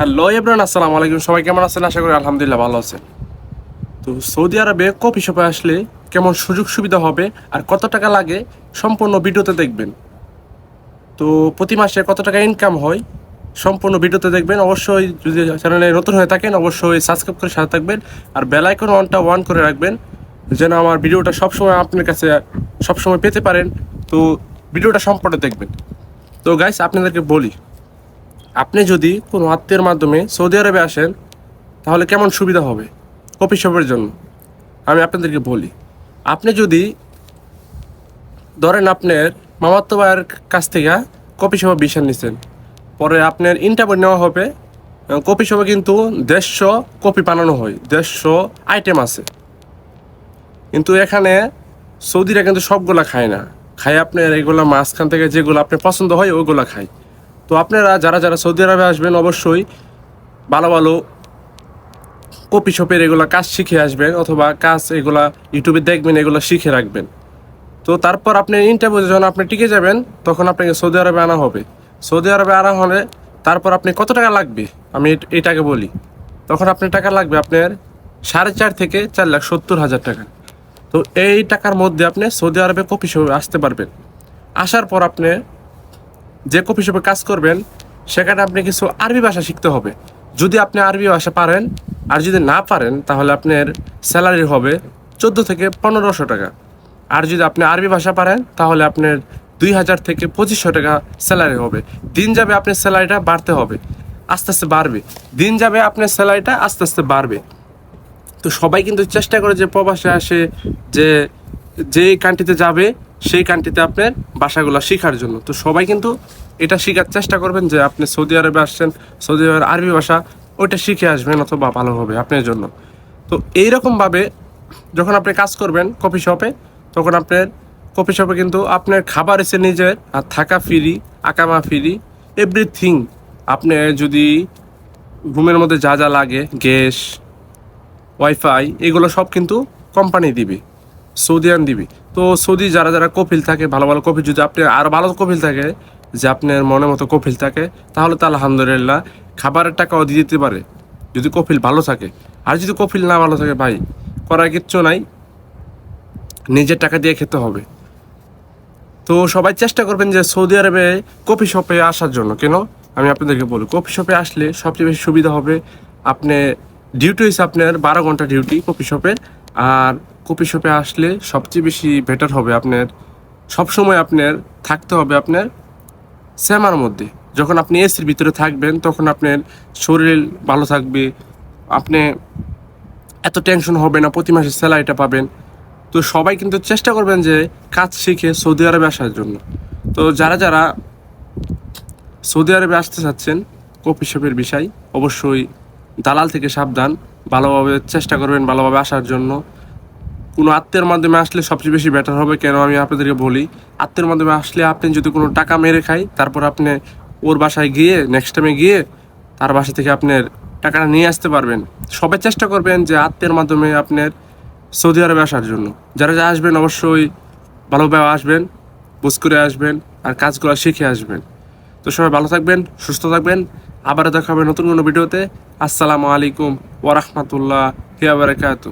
Hello everyone আসসালামু আলাইকুম। সবাই কেমন আছেন? আশা করি আলহামদুলিল্লাহ ভালো আছেন। তো সৌদি আরবে কফি শপে আসলে কেমন সুযোগ সুবিধা হবে আর কত টাকা লাগে সম্পূর্ণ ভিডিওতে দেখবেন। তো প্রতি মাসে কত টাকা ইনকাম হয় সম্পূর্ণ ভিডিওতে দেখবেন। অবশ্যই যদি চ্যানেলে নতুন হয়ে থাকেন, অবশ্যই সাবস্ক্রাইব করে সাথে থাকবেন আর বেল আইকন অনটা অন করে রাখবেন, যেন আমার ভিডিওটা সবসময় আপনার কাছে সবসময় পেতে পারেন। তো ভিডিওটা সম্পূর্ণ দেখবেন। তো গাইস আপনাদেরকে বলি আপনি যদি কোনো আত্মীয়ের মাধ্যমে সৌদি আরবে আসেন, তাহলে কেমন সুবিধা হবে? কফি শপের জন্য। আমি আপনাদেরকে বলি, আপনি যদি ধরেন আপনার মামাত্ম ভাইয়ের কাছ থেকে কফি শপে বিশাল নিছেন, পরে আপনার ইন্টারভিউ নেওয়া হবে কফি শপে কিন্তু দেড়শো কপি বানানো হয়, দেড়শো আইটেম আছে। কিন্তু এখানে সৌদিরা কিন্তু সবগুলা খায় না। খায় আপনার এগুলা মাঝখান থেকে যেগুলো আপনার পছন্দ হয়, ওইগুলা খায়। তো আপনারা যারা যারা সৌদি আরবে আসবেন অবশ্যই ভালো ভালো কপি শপের এগুলো কাজ শিখে আসবেন অথবা কাজ এগুলা ইউটিউবে দেখবেন, এগুলো শিখে রাখবেন। তো তারপর আপনি ইন্টারভিউ যখন আপনি টিকে যাবেন, তখন আপনাকে সৌদি আরবে আনা হবে। সৌদি আরবে আনা হলে তারপর আপনি কত টাকা লাগবে? আমি এট- এটাকে বলি। তখন আপনার টাকা লাগবে আপনার সাড়ে চার থেকে চার লাখ সত্তর হাজার টাকা। তো এই টাকার মধ্যে আপনি সৌদি আরবে কপি শপে আসতে পারবেন। আসার পর আপনি যে কফি শপে কাজ করবেন, সেখানে আপনি কিছু আরবি ভাষা শিখতে হবে। যদি আপনি আরবি ভাষা পারেন, আর যদি না পারেন, তাহলে আপনার স্যালারি হবে চোদ্দ থেকে পনেরোশো টাকা। আর যদি আপনি আরবি ভাষা পারেন, তাহলে আপনার দুই হাজার থেকে পঁচিশশো টাকা স্যালারি হবে। দিন যাবে আপনার স্যালারিটা বাড়তে হবে, আস্তে আস্তে বাড়বে। দিন যাবে আপনার স্যালারিটা আস্তে আস্তে বাড়বে। তো সবাই কিন্তু চেষ্টা করে যে প্রবাসে আসে, যে যে কান্ট্রিতে যাবে সেই কান্ট্রিতে আপনার ভাষাগুলো শেখার জন্য। তো সবাই কিন্তু এটা শেখার চেষ্টা করবেন যে আপনি সৌদি আরবে আসছেন, সৌদি আরবের আরবি ভাষা ওইটা শিখে আসবেন অথবা ভালো হবে আপনার জন্য। তো এইরকমভাবে যখন আপনি কাজ করবেন কফি শপে তখন আপনার কফি শপে কিন্তু আপনার খাবার এসে নিজের, আর থাকা ফ্রি আকামা ফ্রি এভরিথিং আপনি যদি রুমের মধ্যে যা যা লাগে, গ্যাস ওয়াইফাই এগুলো সব কিন্তু কোম্পানি দিবে। সৌদিয়ান দিবি। তো সৌদি যারা যারা কপিল থাকে, ভালো ভালো কপিল যদি আপনি, আর ভালো কপিল থাকে, যে আপনার মনের মতো কপিল থাকে, তাহলে তো আলহামদুলিল্লাহ খাবারের টাকাও দিয়ে দিতে পারে, যদি কপিল ভালো থাকে। আর যদি কপিল না ভালো থাকে ভাই, করার কিচ্ছু নাই, নিজের টাকা দিয়ে খেতে হবে। তো সবাই চেষ্টা করবেন যে সৌদি আরবে কফি শপে আসার জন্য, কেন? আমি আপনাদেরকে বলি, কফি শপে আসলে সবচেয়ে বেশি সুবিধা হবে, আপনি ডিউটি হয়েছে আপনার বারো ঘণ্টা ডিউটি কফি শপের আর কপি শপে আসলে সবচেয়ে বেশি বেটার হবে আপনার, সবসময় আপনার থাকতে হবে আপনার শ্যামার মধ্যে। যখন আপনি এসির ভিতরে থাকবেন, তখন আপনার শরীর ভালো থাকবে, আপনি এত টেনশন হবে না, প্রতি মাসে স্যালারিটা পাবেন। তো সবাই কিন্তু চেষ্টা করবেন যে কাজ শিখে সৌদি আরবে আসার জন্য। তো যারা যারা সৌদি আরবে আসতে চাচ্ছেন কপি শপের বিষয়, অবশ্যই দালাল থেকে সাবধান। ভালোভাবে চেষ্টা করবেন, ভালোভাবে আসার জন্য। কোনো আত্মীয়ের মাধ্যমে আসলে সবচেয়ে বেশি বেটার হবে, কেন আমি আপনাদেরকে বলি, আত্মীয়ের মাধ্যমে আসলে আপনি যদি কোনো টাকা মেরে খাই, তারপর আপনি ওর বাসায় গিয়ে নেক্সট টাইমে গিয়ে তার বাসা থেকে আপনার টাকাটা নিয়ে আসতে পারবেন। সবাই চেষ্টা করবেন যে আত্মীয়ের মাধ্যমে আপনার সৌদি আরবে আসার জন্য। যারা যা আসবেন, অবশ্যই ভালোভাবে আসবেন, বুঝ করে আসবেন আর কাজগুলো শিখে আসবেন। তো সবাই ভালো থাকবেন, সুস্থ থাকবেন। আবার দেখা হবে নতুন কোনো ভিডিওতে। আসসালামু আলাইকুম ওরহমতুল্লাহ হিয়া বারাকাতু